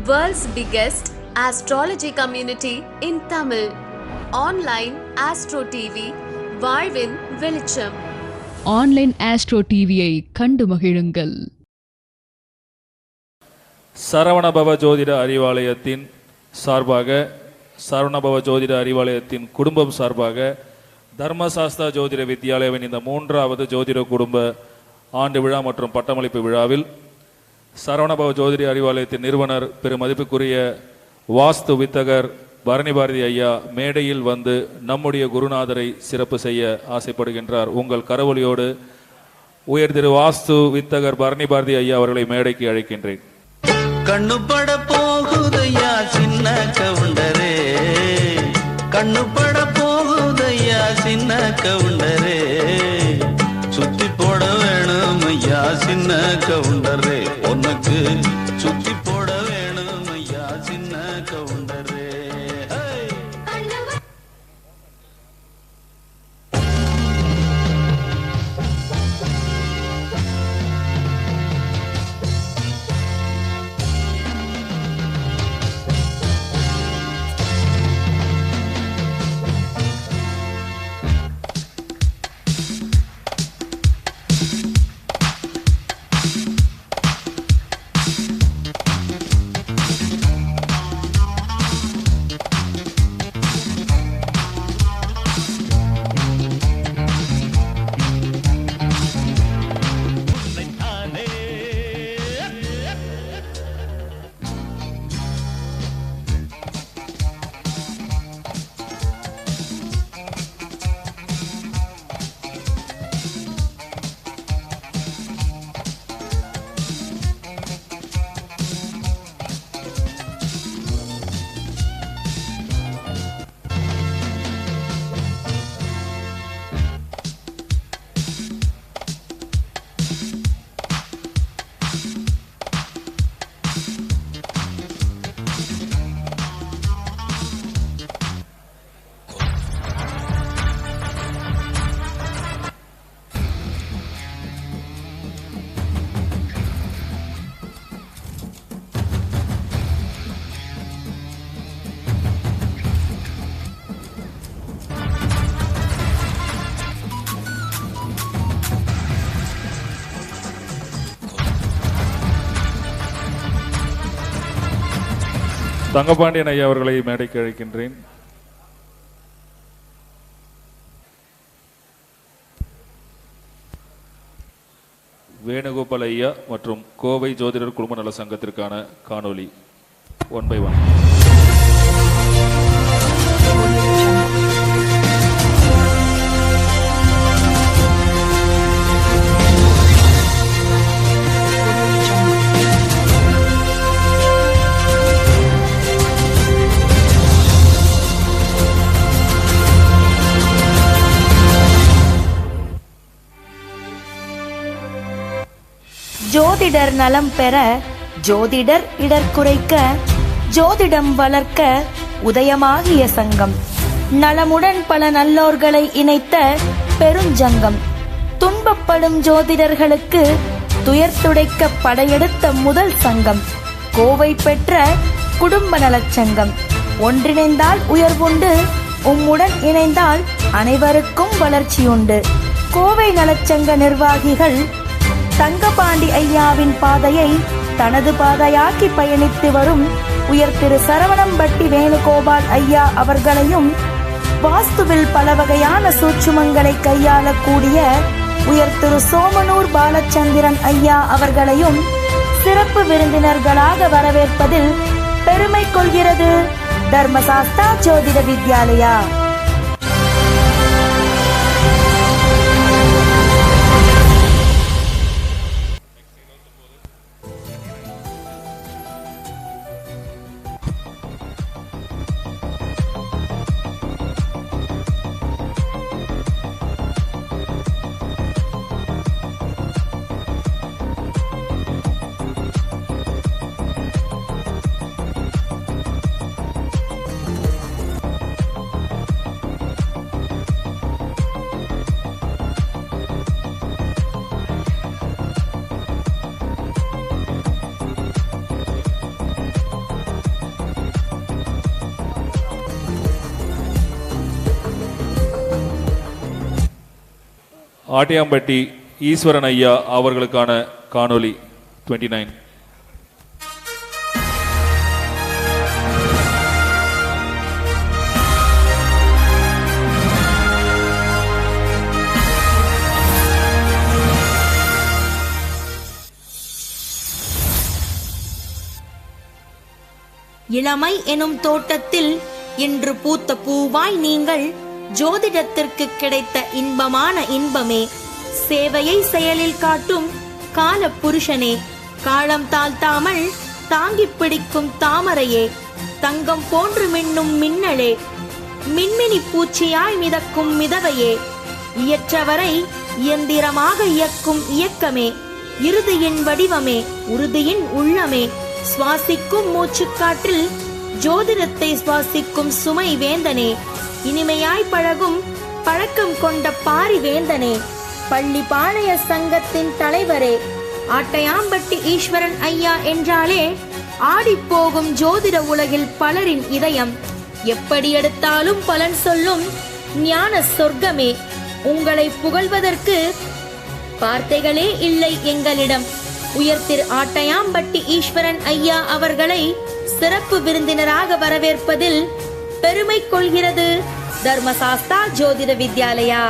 World's biggest astrology community in Tamil. Online Astro TV, வாழ்வின் வெளிச்சம் online astro டிவியை கண்டு மகிழுங்கள் சரவணபவ ஜோதிட அறிவாலயத்தின் சார்பாக சரவணபவ ஜோதிட அறிவாலயத்தின் குடும்பம் சார்பாக தர்மசாஸ்தா ஜோதிட வித்யாலயாவின் இந்த மூன்றாவது ஜோதிட குடும்ப ஆண்டு விழா மற்றும் பட்டமளிப்பு விழாவில் சரவணபவ ஜோதிரி அறிவாலயத்தின் நிறுவனர் பெருமதிப்புக்குரிய வாஸ்து வித்தகர் பரணி பாரதி ஐயா மேடையில் வந்து நம்முடைய குருநாதரை சிறப்பு செய்ய ஆசைப்படுகின்றார். உங்கள் கரவொலியோடு உயர் திரு வாஸ்து வித்தகர் பரணி பாரதி ஐயா அவர்களை மேடைக்கு அழைக்கின்றேன். கண்ணு போகுதையா சின்ன கவுண்டரே? கண்ணு போகுதையா சின்ன கவுண்டரே? சுத்தி போட வேணும் ஐயா சின்ன கவுண்டரே. உனக்கு சுத்தி தங்கபாண்டியன் ஐயா அவர்களை மேடைக்கு அழைக்கின்றேன். வேணுகோபால் ஐயா மற்றும் கோவை ஜோதிடர் குழும நல சங்கத்திற்கான காணொளி. ஒன் பை ஒன் ஜோதிடர் நலம் பெற ஜோதிடர் இடர் குறைக்க ஜோதிடம் வளர்க்க உதயமாகிய சங்கம். நலமுடன் பல நல்லோர்களை இணைத்த பெருஞ்சங்கம். துன்பப்படும் ஜோதிடர்களுக்கு துயர் துடைக்க படையெடுத்த முதல் சங்கம். கோவை பெற்ற குடும்ப நலச்சங்கம் ஒன்றிணைந்தால் உயர்வுண்டு உம்முடன் இணைந்தால் அனைவருக்கும் வளர்ச்சியுண்டு. கோவை நலச்சங்க நிர்வாகிகள் தங்கபாண்டி ஐயாவின் பாதையை தனது பாதையாக்கி பயணித்து வரும் உயர் திரு சரவணம்பட்டி வேணுகோபால் ஐயா அவர்களையும் வாஸ்துவில் பல வகையான சூட்சுமங்களை கையாளக்கூடிய உயர் திரு சோமனூர் பாலச்சந்திரன் ஐயா அவர்களையும் சிறப்பு விருந்தினர்களாக வரவேற்பதில் பெருமை கொள்கிறது. தர்மசாஸ்தா ஜோதிட வித்யாலயா. ஆட்டியாம்பட்டி ஈஸ்வரன் ஐயா அவர்களுக்கான காணொளி 29 நைன் இளமை எனும் தோட்டத்தில் இன்று பூத்த பூவாய் நீங்கள் ஜோதிடத்திற்கு கிடைத்த இன்பமான இன்பமே சேவையை செயலில் காட்டும் கால புருஷனே. காலம் தாழ்த்தாமல் தாங்கிப் பிடிக்கும் தாமரையே தங்கம் போன்று மின்னும் மின்னலே மின்மினி பூச்சியாய் மிதக்கும் மிதவையே இயற்றவரை இயந்திரமாக இயக்கும் இயக்கமே இறுதியின் வடிவமே உறுதியின் உள்ளமே. சுவாசிக்கும் மூச்சுக்காற்றில் ஜோதிடத்தை சுவாசிக்கும் சுமை வேந்தனே. இனிமையாய் பழகும் பழக்கம் கொண்ட பாரிவேந்தனே பள்ளி பாளைய சங்கத்தின் தலைவரே. ஆட்டையாம்பட்டி ஈஸ்வரன் ஐயா என்றாலே ஆடிப்போகும் ஜோதிட உலகில் பலரின் இதயம். எப்படி எடுத்தாலும் பலன் சொல்லும் ஞான சொர்க்கமே. உங்களை புகழ்வதற்கு வார்த்தைகளே இல்லை எங்களிடம். உயர் ஆட்டையாம்பட்டி ஈஸ்வரன் ஐயா அவர்களை சிறப்பு விருந்தினராக வரவேற்பதில் பெருமை கொள்கிறது. தர்மசாஸ்தா ஜோதிட வித்யாலயா.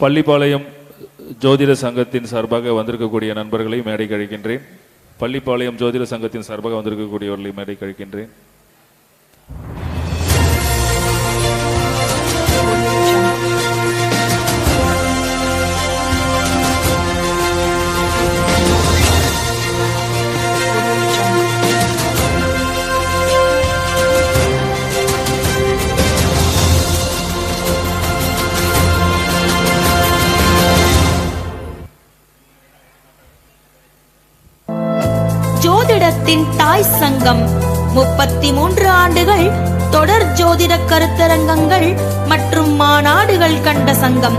பள்ளிப்பாளையம் ஜோதிட சங்கத்தின் சார்பாக வந்திருக்கக்கூடிய நண்பர்களை மேடை கழிக்கின்றேன் பள்ளிப்பாளையம் ஜோதிட சங்கத்தின் சார்பாக வந்திருக்கக்கூடியவர்களை மேடை கழிக்கின்றேன் ஜோதிடத்தின் தாய் சங்கம். முப்பத்தி மூன்று ஆண்டுகள் தொடர் ஜோதிட கருத்தரங்கங்கள் மற்றும் மாநாடுகள் கண்ட சங்கம்.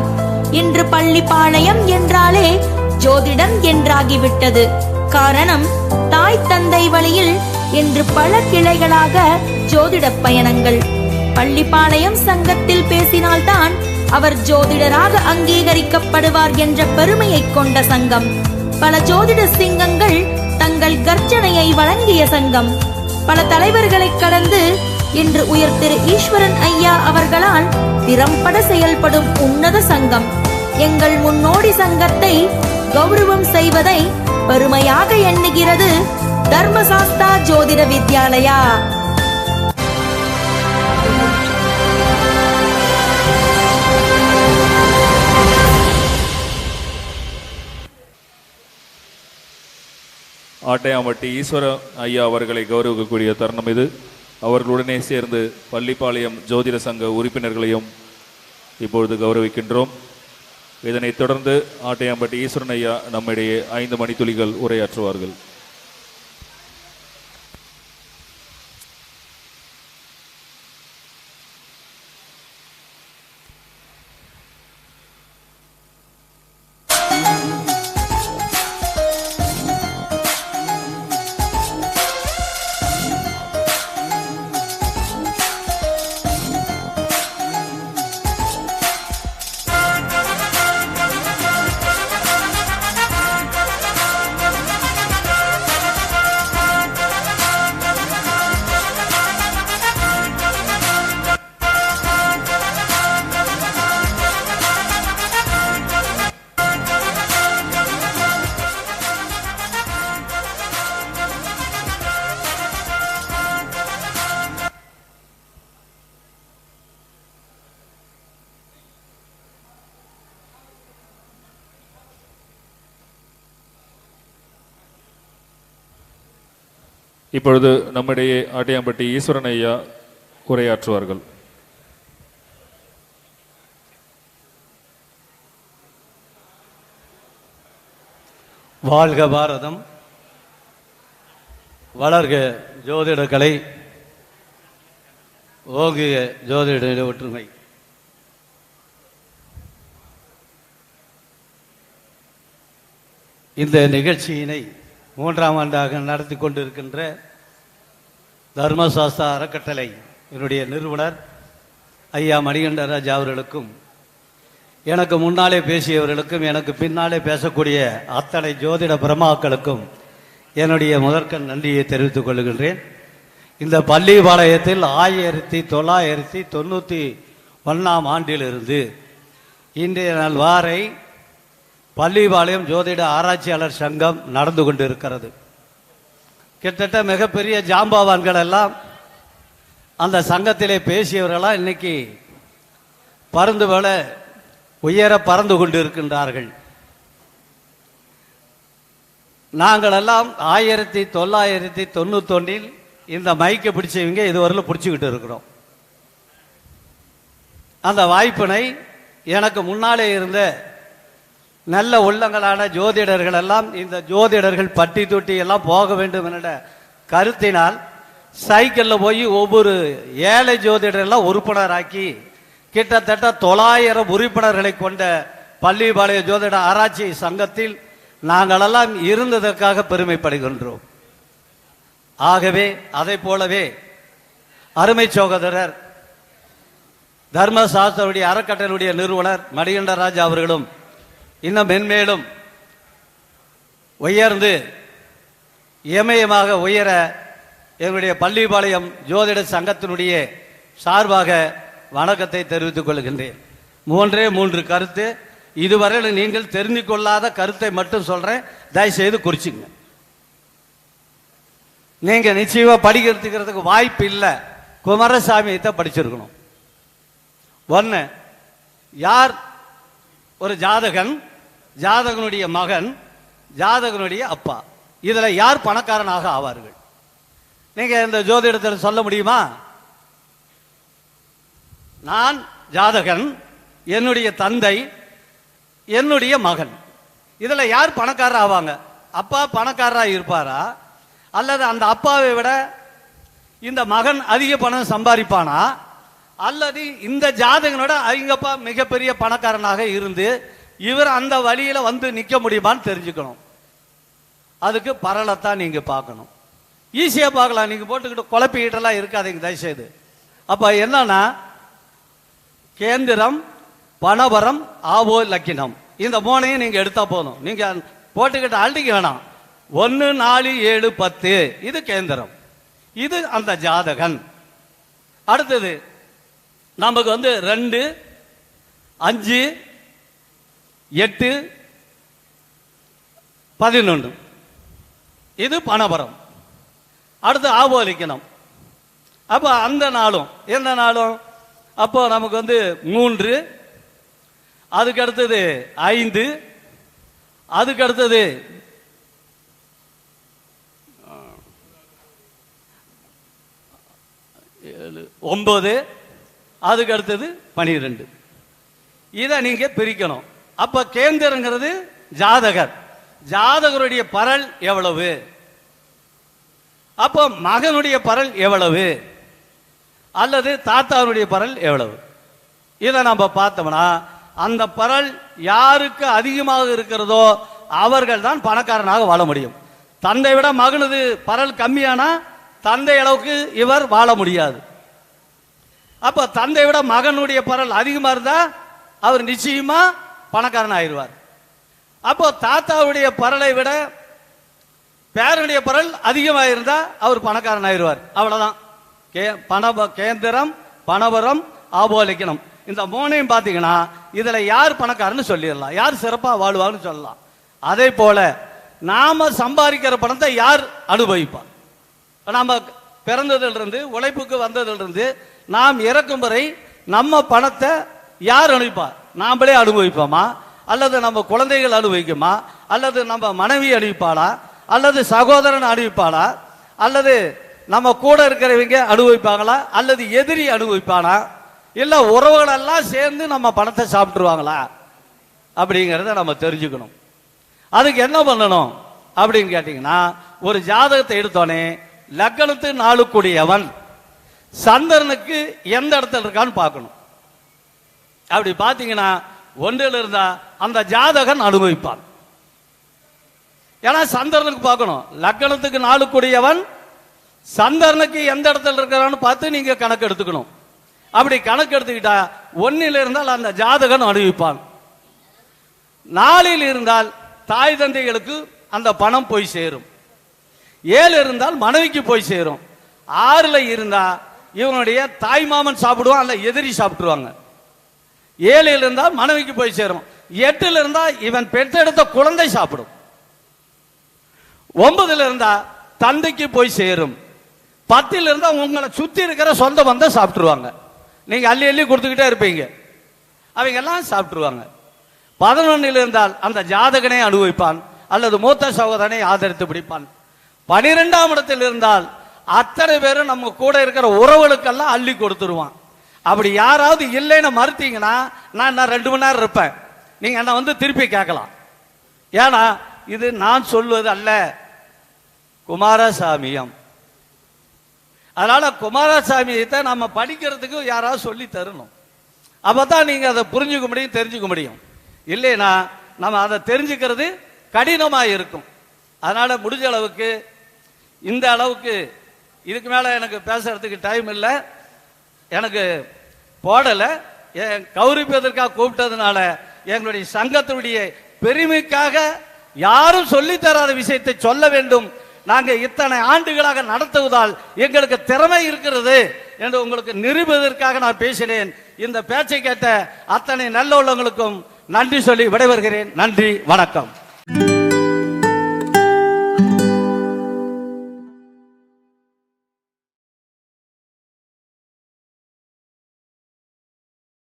இன்று பள்ளிப்பாளையம் என்றாலே ஜோதிடம் என்றாகிவிட்டது. காரணம் தாய் தந்தை வழியில் இன்று பல கிளைகளாக ஜோதிட பயணங்கள். பள்ளிப்பாளையம் சங்கத்தில் பேசினால்தான் அவர் ஜோதிடராக அங்கீகரிக்கப்படுவார் என்ற பெருமையை கொண்ட சங்கம். பல ஜோதிட சிங்கங்கள் தங்கள் கர்ஜனையை வழங்கிய சங்கம். பல தலைவர்களை கடந்து இன்று உயர் திரு ஈஸ்வரன் ஐயா அவர்களால் திறம்பட செயல்படும் உன்னத சங்கம். எங்கள் முன்னோடி சங்கத்தை கௌரவம் செய்வதை பெருமையாக எண்ணுகிறது தர்மசாஸ்தா ஜோதிட வித்யாலயா. ஆட்டையாம்பட்டி ஈஸ்வர ஐயா அவர்களை கௌரவிக்கக்கூடிய தருணம் இது. அவர்களுடனே சேர்ந்து பள்ளிப்பாளையம் ஜோதிட சங்க உறுப்பினர்களையும் இப்பொழுது கௌரவிக்கின்றோம். இதனைத் தொடர்ந்து ஆட்டையாம்பட்டி ஈஸ்வரன் ஐயா நம்மிடையே ஐந்து மணித்துளிகள் உரையாற்றுவார்கள். இப்பொழுது நம்மிடையே ஆட்டியாம்பட்டி ஈஸ்வரன் ஐயா உரையாற்றுவார்கள். வாழ்க பாரதம். வளர்க ஜோதிட கலை. ஓங்குக ஜோதிட ஒற்றுமை. இந்த நிகழ்ச்சியினை மூன்றாம் ஆண்டாக நடத்தி கொண்டிருக்கின்ற தர்மசாஸ்திர அறக்கட்டளை என்னுடைய நிறுவனர் ஐயா மணிகண்டராஜ் அவர்களுக்கும் எனக்கு முன்னாலே பேசியவர்களுக்கும் எனக்கு பின்னாலே பேசக்கூடிய அத்தனை ஜோதிட பிரமாக்களுக்கும் என்னுடைய முதற்கண் நன்றியை தெரிவித்துக் கொள்கின்றேன். இந்த பள்ளிபாளையத்தில் ஆயிரத்தி தொள்ளாயிரத்தி தொண்ணூற்றி ஒன்றாம் ஆண்டிலிருந்து இன்றைய நாள் வாரை பள்ளிபாளையம் ஜோதிட ஆராய்ச்சியாளர் சங்கம் நடந்து கொண்டு இருக்கிறது கிட்டத்தட்ட மிகப்பெரிய ஜாம்பவான்கள் எல்லாம் அந்த சங்கத்திலே பேசியவர்களாம் இன்னைக்கு பறந்து போல உயர பறந்து கொண்டு இருக்கின்றார்கள் நாங்கள் எல்லாம் ஆயிரத்தி தொள்ளாயிரத்தி தொண்ணூத்தொன்னில் இந்த மைக்கை பிடிச்சவங்க இதுவரையிலும் பிடிச்சிக்கிட்டு இருக்கிறோம். அந்த வாய்ப்பினை எனக்கு முன்னாலே இருந்த நல்ல உள்ளங்களான ஜோதிடர்கள் எல்லாம் இந்த ஜோதிடர்கள் பட்டி தொட்டி எல்லாம் போக வேண்டும் என்ற கருத்தினால் சைக்கிளில் போய் ஒவ்வொரு ஏழை ஜோதிடர் எல்லாம் உறுப்பினராக்கி கிட்டத்தட்ட தொள்ளாயிரம் உறுப்பினர்களை கொண்ட பள்ளிபாளைய ஜோதிட ஆராய்ச்சி சங்கத்தில் நாங்களெல்லாம் இருந்ததற்காக பெருமைப்படுகின்றோம். ஆகவே அதை போலவே அருமை சகோதரர் தர்மசாஸ்திரருடைய அறக்கட்டளையுடைய நிறுவனர் மணிகண்டராஜ் அவர்களும் இன்னும் மென்மேலும் உயர்ந்து இமயமாக உயர எங்களுடைய பள்ளிப்பாளையம் ஜோதிட சங்கத்தினுடைய சார்பாக வணக்கத்தை தெரிவித்துக் கொள்கின்றேன். மூன்றே மூன்று கருத்து. இதுவரையில் நீங்கள் தெரிந்து கொள்ளாத கருத்தை மட்டும் சொல்றேன். தயவுசெய்து குறிச்சிங்க. நீங்க நிச்சயமா படிக்கிறதுக்கு வாய்ப்பு இல்லை. தான் படிச்சிருக்கணும். ஒன்று யார் ஒரு ஜாதகன் ஜாதகனுடைய மகன் ஜாதகனுடைய அப்பா. இதில் யார் பணக்காரனாக ஆவார்கள்? நீங்கள் இந்த ஜோதிடத்தில் சொல்ல முடியுமா? நான் ஜாதகன் என்னுடைய தந்தை என்னுடைய மகன். இதில் யார் பணக்காரர் ஆவாங்க? அப்பா பணக்காரராக இருப்பாரா? அல்லது அந்த அப்பாவை விட இந்த மகன் அதிக பணம் சம்பாதிப்பானா? அல்லது இந்த ஜாதகனோட அவங்க அப்பா மிகப்பெரிய பணக்காரனாக இருந்து இவர் அந்த வழியில வந்து நிக்க முடியுமான்னு தெரிஞ்சுக்கணும். அதுக்கு பரலத்தான் நீங்க பார்க்கணும். ஈஸியா பார்க்கலாம். நீங்க போட்டுக்கிட்டு குழப்பிக்கிட்டெல்லாம் இருக்காதீங்க தயவுசெய்து. அப்ப என்னன்னா கேந்திரம் பணவரம் ஆவோ லக்கினம். இந்த மூணையும் நீங்க எடுத்தா போதும். நீங்க போட்டுக்கிட்டு அழுதிக்க வேணாம். ஒன்று நாலு ஏழு பத்து. இது கேந்திரம். இது அந்த ஜாதகன். அடுத்தது நமக்கு வந்து ரெண்டு அஞ்சு எட்டு பதினொன்று. இது பணபரம். அடுத்து ஆபோலிக்கணும். அப்போ அந்த நாளும் எந்த நாளும்? அப்போ நமக்கு வந்து மூன்று அதுக்கு அடுத்தது ஐந்து அதுக்கு அடுத்தது ஏழு ஒன்பது அதுக்கு அடுத்தது பனிரெண்டு. இதை நீங்கள் பிரிக்கணும். அப்ப கேந்திரங்கிறது ஜாதகர். ஜாதகருடைய பரல் எவ்வளவு? அப்போ மகனுடைய பரல் எவ்வளவு? அல்லது தாத்தாவுடைய பரல் எவ்வளவு? இதை நம்ம பார்த்தோம்னா அந்த பரல் யாருக்கு அதிகமாக இருக்கிறதோ அவர்கள் தான் பணக்காரனாக வாழ முடியும். தந்தை விட மகனது பரல் கம்மியானா தந்தை அளவுக்கு இவர் வாழ முடியாது. அப்போ தந்தை விட மகனுடைய பரல் அதிகமா இருந்தா அவர் நிச்சயமா பணக்காரன் ஆயிடுவார். அப்போ தாத்தாவுடைய பரலை விட பேரனுடைய பரல் அதிகமாக இருந்தா அவர் பணக்காரன் ஆயிடுவார். அவ்வளவுதான். கே பண கேந்திரம் பணவரம் ஆபோலிக்கணும். இந்த மூணையும் பார்த்தீங்கன்னா இதுல யார் பணக்காரன்னு சொல்லிடலாம். யார் சிறப்பாக வாழ்வார்னு சொல்லலாம். அதே போல நாம சம்பாதிக்கிற பணத்தை யார் அனுபவிப்பார்? நாம பிறந்ததிலிருந்து உழைப்புக்கு வந்ததிலிருந்து நாம் இறக்கும் வரை நம்ம பணத்தை யார் அனுப்பிப்பார் நாம்பளே அனுபவிப்போமா? அல்லது நம்ம குழந்தைகள் அனுபவிக்குமா? அல்லது நம்ம மனைவி அனுபவிப்பாளா? அல்லது சகோதரன் அனுபவிப்பாளா? அல்லது நம்ம கூட இருக்கிறவங்க அனுபவிப்பாங்களா? அல்லது எதிரி அனுபவிப்பானா? இல்லை உறவுகள் எல்லாம் சேர்ந்து நம்ம பணத்தை சாப்பிட்டுருவாங்களா? அப்படிங்கிறத நம்ம தெரிஞ்சுக்கணும். அதுக்கு என்ன பண்ணணும்? அப்படின்னு கேட்டிங்கன்னா ஒரு ஜாதகத்தை எடுத்தோனே லக்கணத்து நாளுக்குடியவன் சந்திரனுக்கு எந்த இடத்துல இருக்கான்னு பார்க்கணும். அப்படி பார்த்தீங்கன்னா ஒன்றில் இருந்தா அந்த ஜாதகன் அனுபவிப்பான். ஏன்னா சந்திரனுக்கு பார்க்கணும். லக்கணத்துக்கு கூடியவன் சந்திரனுக்கு எந்த இடத்துல இருக்கிறான்னு பார்த்து நீங்க கணக்கு எடுத்துக்கணும். அப்படி கணக்கு எடுத்துக்கிட்டா ஒன்னில் இருந்தால் அந்த ஜாதகன் அனுபவிப்பான். நாலில் இருந்தால் தாய் தந்தைகளுக்கு அந்த பணம் போய் சேரும். ஏழு இருந்தால் மனைவிக்கு போய் சேரும். ஆறுல இருந்தா இவனுடைய தாய் மாமன் சாப்பிடுவான் அல்ல எதிரி சாப்பிட்டுருவாங்க. ஏழில் இருந்தால் மனைவிக்கு போய் சேரும். எட்டில் இருந்தால் இவன் பெற்றெடுத்த குழந்தை சாப்பிடும். ஒன்பதுல இருந்தா தந்தைக்கு போய் சேரும். பத்தில் இருந்தா உங்களை சுத்தி இருக்கிற சொந்த பந்தம் சாப்பிட்டுருவாங்க. நீங்க அள்ளி அள்ளி கொடுத்துக்கிட்டே இருப்பீங்க. அவங்க எல்லாம் சாப்பிட்டுருவாங்க. பதினொன்னில் இருந்தால் அந்த ஜாதகனை அனுபவிப்பான் அல்லது மூத்த சகோதரனை ஆதரித்து பிடிப்பான். பனிரெண்டாம் இடத்தில் இருந்தால் அத்தனை பேரும் நம்ம கூட இருக்கிற உறவுகளுக்கெல்லாம் அள்ளி கொடுத்துருவான். அப்படி யாராவது இல்லைன்னு மறுத்தீங்கன்னா நான் இன்னும் ரெண்டு மணி நேரம் இருப்பேன். நீங்க என்ன வந்து திருப்பி கேட்கலாம். ஏன்னா இது நான் சொல்வது அல்ல. குமாரசாமியம். அதனால குமாரசாமியத்தை நம்ம படிக்கிறதுக்கு யாராவது சொல்லி தரணும். அப்பதான் நீங்க அதை புரிஞ்சுக்க முடியும் தெரிஞ்சுக்க முடியும். இல்லைன்னா நம்ம அதை தெரிஞ்சுக்கிறது கடினமாக இருக்கும். அதனால முடிஞ்ச அளவுக்கு இந்த அளவுக்கு இதுக்கு மேல எனக்கு பேசுறதுக்கு டைம் இல்லை. எனக்கு போடலை. என் கௌரவிப்பதற்காக கூப்பிட்டதுனால எங்களுடைய சங்கத்தினுடைய பெருமைக்காக யாரும் சொல்லித் தராத விஷயத்தை சொல்ல வேண்டும். நாங்கள் இத்தனை ஆண்டுகளாக நடத்துவதால் எங்களுக்கு திறமை இருக்கிறது என்று உங்களுக்கு நிரூபிப்பதற்காக நான் பேசினேன். இந்த பேச்சை கேட்ட அத்தனை நல்ல உள்ளவங்களுக்கும் நன்றி சொல்லி விடைபெறுகிறேன். நன்றி வணக்கம்.